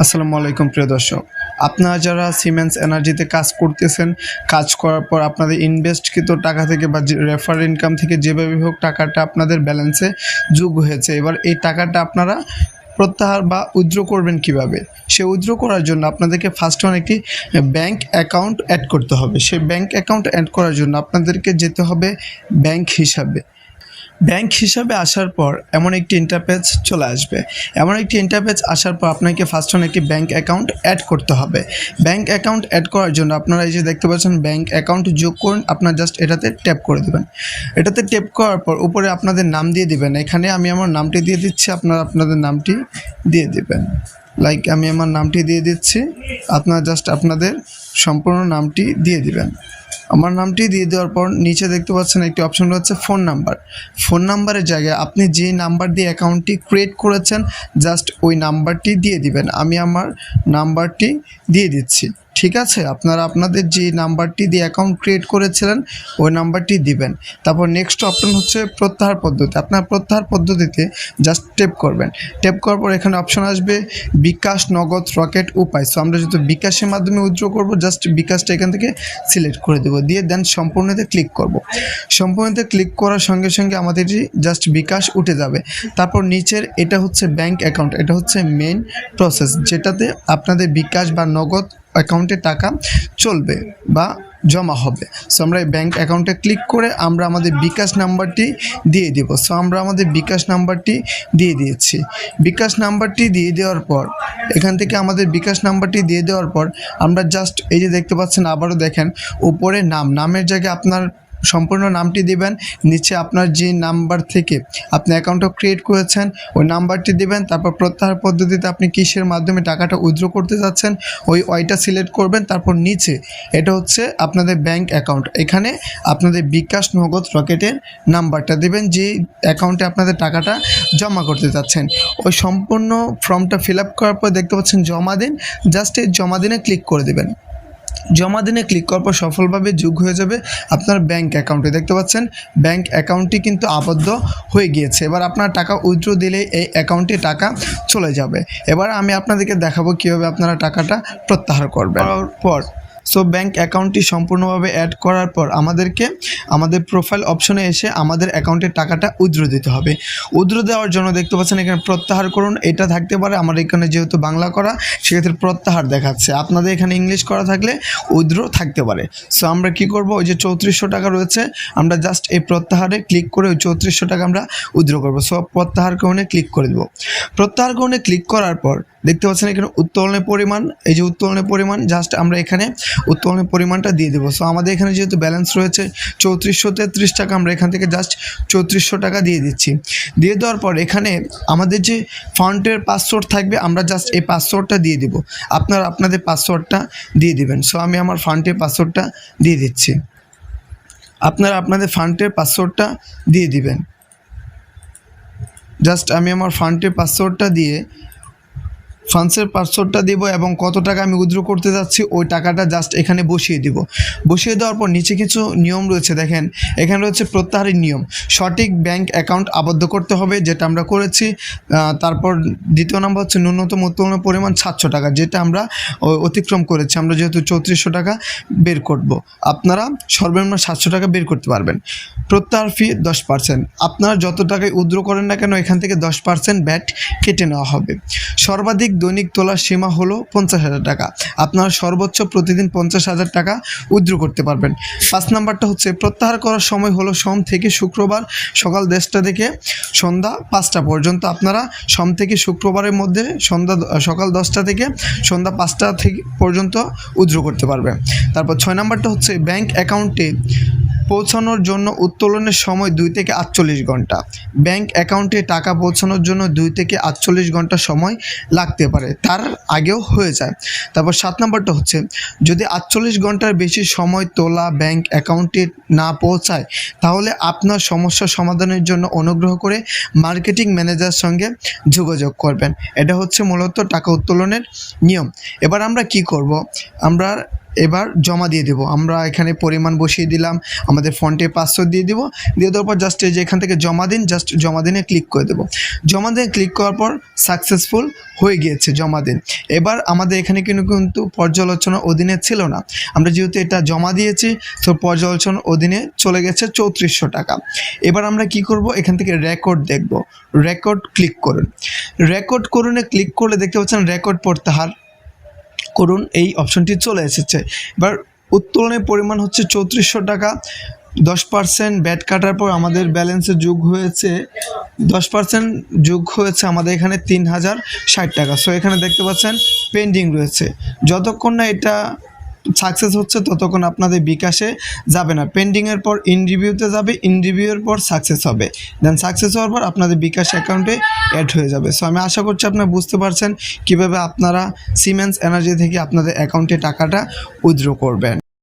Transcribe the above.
আসসালামু আলাইকুম, প্রিয় দর্শক। আপনারা যারা সিমেন্স এনার্জিতে কাজ করতেছেন, কাজ করার পর আপনাদের ইনভেস্টকৃত টাকা থেকে বা রেফার ইনকাম থেকে যেভাবে হোক টাকাটা আপনাদের ব্যালেন্সে যোগ হয়েছে। এবার এই টাকাটা আপনারা প্রত্যাহার বা উইথড্র করবেন কীভাবে? সে উইথড্র করার জন্য আপনাদেরকে ফার্স্ট ওয়ান একটি ব্যাংক অ্যাকাউন্ট অ্যাড করতে হবে। সেই ব্যাংক অ্যাকাউন্ট অ্যাড করার জন্য আপনাদেরকে যেতে হবে ব্যাংক হিসাবে। ব্যাংক হিসাবে আসার পর এমন একটি ইন্টারপেজ চলে আসবে। এমন একটি ইন্টারপেজ আসার পর আপনাকে ফার্স্ট অন একটি ব্যাংক অ্যাকাউন্ট অ্যাড করতে হবে। ব্যাংক অ্যাকাউন্ট অ্যাড করার জন্য আপনারা এই যে দেখতে পাচ্ছেন ব্যাংক অ্যাকাউন্ট যোগ করুন, আপনার জাস্ট এটাতে ট্যাপ করে দেবেন। এটাতে ট্যাপ করার পর উপরে আপনাদের নাম দিয়ে দিবেন। এখানে আমি আমার নামটি দিয়ে দিচ্ছি, আপনারা আপনাদের নামটি দিয়ে দিবেন। লাইক আমি আমার নামটি দিয়ে দিচ্ছি, আপনারা জাস্ট আপনাদের সম্পূর্ণ নামটি দিয়ে দিবেন। আমার নামটি দিয়ে দেওয়ার পর নিচে দেখতে পাচ্ছেন একটি অপশন রয়েছে ফোন নাম্বার। ফোন নাম্বারের জায়গায় আপনি যে নাম্বার দিয়ে অ্যাকাউন্টটি ক্রিয়েট করেছেন, জাস্ট ওই নাম্বারটি দিয়ে দিবেন। আমি আমার নাম্বারটি দিয়ে দিচ্ছি। ঠিক আছে? আপনারা আপনাদের যে নাম্বারটি দিয়ে অ্যাকাউন্ট ক্রিয়েট করেছিলেন, ওই নাম্বারটি দিবেন। তারপর নেক্সট অপশন হচ্ছে প্রত্যাহার পদ্ধতি। আপনার প্রত্যাহার পদ্ধতিতে জাস্ট টেপ করবেন। টেপ করার পর এখানে অপশন আসবে বিকাশ নগদ রকেট উপায়। সো আমরা যেহেতু বিকাশের মাধ্যমে উইথড্র করব জাস্ট বিকাশটা এখান থেকে সিলেক্ট করে দেবো। দিয়ে দেন সম্পূর্ণতে ক্লিক করব। সম্পূর্ণতে ক্লিক করার সঙ্গে সঙ্গে আমাদের জাস্ট বিকাশ উঠে যাবে। তারপর নিচের এটা হচ্ছে ব্যাংক অ্যাকাউন্ট এটা হচ্ছে মেন প্রসেস যেটাতে আপনাদের বিকাশ বা নগদ অ্যাকাউন্টে টাকা চলবে বা জমা হবে। সো আমরা এই ব্যাঙ্ক অ্যাকাউন্টে ক্লিক করে আমরা আমাদের বিকাশ নাম্বারটি দিয়ে দেব। সো আমরা আমাদের বিকাশ নাম্বারটি দিয়ে দিয়েছি। বিকাশ নাম্বারটি দিয়ে দেওয়ার পর, এখান থেকে আমাদের বিকাশ নাম্বারটি দিয়ে দেওয়ার পর, আমরা জাস্ট এই যে দেখতে পাচ্ছেন, আবারও দেখেন, উপরে নাম। নামের জায়গায় আপনার সম্পূর্ণ নামটি দিবেন। নিচে আপনার যে নাম্বার থেকে আপনি অ্যাকাউন্টটা ক্রিয়েট করেছেন, ওই নাম্বারটি দিবেন। তারপর প্রত্যাহার পদ্ধতিতে আপনি কিসের মাধ্যমে টাকাটা উইথড্র করতে যাচ্ছেন, ওই ওইটা সিলেক্ট করবেন। তারপর নিচে এটা হচ্ছে আপনাদের ব্যাংক অ্যাকাউন্ট এখানে আপনাদের বিকাশ নগদ রকেটের নাম্বারটা দেবেন, যে অ্যাকাউন্টে আপনাদের টাকাটা জমা করতে যাচ্ছেন। ওই সম্পূর্ণ ফর্মটা ফিল আপ করার পর দেখতে পাচ্ছেন জমা দিন। জাস্ট এই জমা দিনে ক্লিক করে দেবেন। জমা দিনে ক্লিক করার পর সফলভাবে যোগ হয়ে যাবে আপনার ব্যাংক অ্যাকাউন্টে দেখতে পাচ্ছেন ব্যাংক অ্যাকাউন্টটি কিন্তু আবদ্ধ হয়ে গিয়েছে। এবার আপনার টাকা উইথড্র দিলে এই অ্যাকাউন্টে টাকা চলে যাবে। এবার আমি আপনাদেরকে দেখাবো কীভাবে আপনারা টাকাটা প্রত্যাহার করবেন। পর সো ব্যাংক অ্যাকাউন্টটি সম্পূর্ণভাবে অ্যাড করার পর আমাদেরকে আমাদের প্রোফাইল অপশনে এসে আমাদের অ্যাকাউন্টের টাকাটা উইথড্র দিতে হবে। উইথড্র দেওয়ার জন্য দেখতে পাচ্ছেন এখানে প্রত্যাহার করুন। এটা থাকতে পারে আমার এখানে যেহেতু বাংলা করা, সেক্ষেত্রে প্রত্যাহার দেখাচ্ছে। আপনাদের এখানে ইংলিশ করা থাকলে উইথড্র থাকতে পারে। সো আমরা কি করব? ওই যে চৌত্রিশশো টাকা রয়েছে, আমরা জাস্ট এই প্রত্যাহারে ক্লিক করে ওই চৌত্রিশশো টাকা আমরা উইথড্র করব। সো প্রত্যাহার গ্রহণে ক্লিক করে দেবো। প্রত্যাহার গ্রহণে ক্লিক করার পর দেখতে পাচ্ছেন এখানে উত্তোলনের পরিমাণ, এই যে উত্তোলনের পরিমাণ জাস্ট আমরা এখানে উত্তোলনের পরিমাণটা দিয়ে দেবো। সো আমাদের এখানে যেহেতু ব্যালেন্স রয়েছে, চৌত্রিশশো তেত্রিশ টাকা আমরা এখান থেকে জাস্ট চৌত্রিশশো টাকা দিয়ে দিচ্ছি। দিয়ে দেওয়ার পর এখানে আমাদের যে ফান্ডের পাসওয়ার্ড থাকবে, আমরা জাস্ট এই পাসওয়ার্ডটা দিয়ে দিব। আপনারা আপনাদের পাসওয়ার্ডটা দিয়ে দিবেন। সো আমি আমার ফান্ডের পাসওয়ার্ডটা দিয়ে দিচ্ছি। আপনারা আপনাদের ফান্ডের পাসওয়ার্ডটা দিয়ে দিবেন। জাস্ট আমি আমার ফান্ডের পাসওয়ার্ডটা দিয়ে ফান্ডসের পাসওয়ার্ডটা দিব এবং কত টাকা আমি উইথড্র করতে যাচ্ছি, ওই টাকাটা জাস্ট এখানে বসিয়ে দিব। বসিয়ে দেওয়ার পর নিচে কিছু নিয়ম রয়েছে, দেখেন। এখানে রয়েছে প্রত্যাহারের নিয়ম। সঠিক ব্যাংক অ্যাকাউন্ট আবদ্ধ করতে হবে, যেটা আমরা করেছি। তারপর দ্বিতীয় নম্বর হচ্ছে ন্যূনতম উত্তোলনের পরিমাণ সাতশো টাকা, যেটা আমরা অতিক্রম করেছি। আমরা যেহেতু চৌত্রিশশো টাকা বের করব। আপনারা সর্বনিম্ন সাতশো টাকা বের করতে পারবেন। প্রত্যাহার ফি দশ পার্সেন্ট আপনারা যত টাকায় উদ্র করেন না কেন, এখান থেকে দশ পার্সেন্ট ব্যাট কেটে নেওয়া হবে। সর্বাধিক দৈনিক তোলার সীমা হলো পঞ্চাশ হাজার টাকা। আপনারা সর্বোচ্চ প্রতিদিন পঞ্চাশ হাজার টাকা উইথড্র করতে পারবেন। পাঁচ নাম্বারটা হচ্ছে, প্রত্যাহার করার সময় হলো সোম থেকে শুক্রবার, সকাল দশটা থেকে সন্ধ্যা পাঁচটা পর্যন্ত। আপনারা সোম থেকে শুক্রবারের মধ্যে সন্ধ্যা সকাল দশটা থেকে সন্ধ্যা পাঁচটা থেকে পর্যন্ত উইথড্র করতে পারবেন। তারপর ছয় নাম্বারটা হচ্ছে, ব্যাংক অ্যাকাউন্টে পৌঁছানোর জন্য উত্তোলনের সময় দুই থেকে আটচল্লিশ ঘণ্টা। ব্যাংক অ্যাকাউন্টে টাকা পৌঁছানোর জন্য দুই থেকে আটচল্লিশ ঘণ্টা সময় লাগতে পারে। তার আগেও হয়ে যায়। তারপর সাত নম্বরটা হচ্ছে, যদি আটচল্লিশ ঘণ্টার বেশি সময় তোলা ব্যাংক অ্যাকাউন্টে না পৌঁছায়, তাহলে আপনার সমস্যা সমাধানের জন্য অনুগ্রহ করে মার্কেটিং ম্যানেজার সঙ্গে যোগাযোগ করবেন। এটা হচ্ছে মূলত টাকা উত্তোলনের নিয়ম। এবার আমরা কি করব? আমরা এবার জমা দিয়ে দেবো। আমরা এখানে পরিমাণ বসিয়ে দিলাম, আমাদের ফন্টে পাসওয়ার্ড দিয়ে দিব। দিয়ে দেওয়ার পর জাস্ট যে এখান থেকে জমা দিন জাস্ট জমা দিনে ক্লিক করে দেবো। জমা দিয়ে ক্লিক করার পর সাকসেসফুল হয়ে গিয়েছে জমা দিন। এবার আমাদের এখানে কিন্তু কিন্তু পর্যালোচনার অধীনে ছিল না। আমরা যেহেতু এটা জমা দিয়েছি, তো পর্যালোচনা অধীনে চলে গেছে চৌত্রিশশো টাকা। এবার আমরা কি করব? এখান থেকে রেকর্ড দেখব। রেকর্ড ক্লিক করুন। রেকর্ড করুনে ক্লিক করলে দেখতে পাচ্ছেন রেকর্ড প্রত্যাহার করুন, এই অপশনটি চলে এসেছে। এবার উত্তোলনের পরিমাণ হচ্ছে চৌত্রিশশো টাকা। দশ পার্সেন্ট ব্যাট কাটার পর আমাদের ব্যালেন্সে যোগ হয়েছে, দশ পার্সেন্ট যোগ হয়েছে আমাদের এখানে তিন হাজার ষাট টাকা। সো এখানে দেখতে পাচ্ছেন পেন্ডিং রয়েছে। যতক্ষণ না এটা সাকসেস হচ্ছে ততক্ষণ আপনাদের বিকাশে যাবে না। পেন্ডিংয়ের পর ইন রিভিউতে যাবে ইন পর সাকসেস হবে। দেন সাকসেস হওয়ার পর আপনাদের বিকাশ অ্যাকাউন্টে অ্যাড হয়ে যাবে। সো আমি আশা করছি আপনারা বুঝতে পারছেন কীভাবে আপনারা সিমেন্স এনার্জি থেকে আপনাদের অ্যাকাউন্টে টাকাটা উইথড্র করবেন।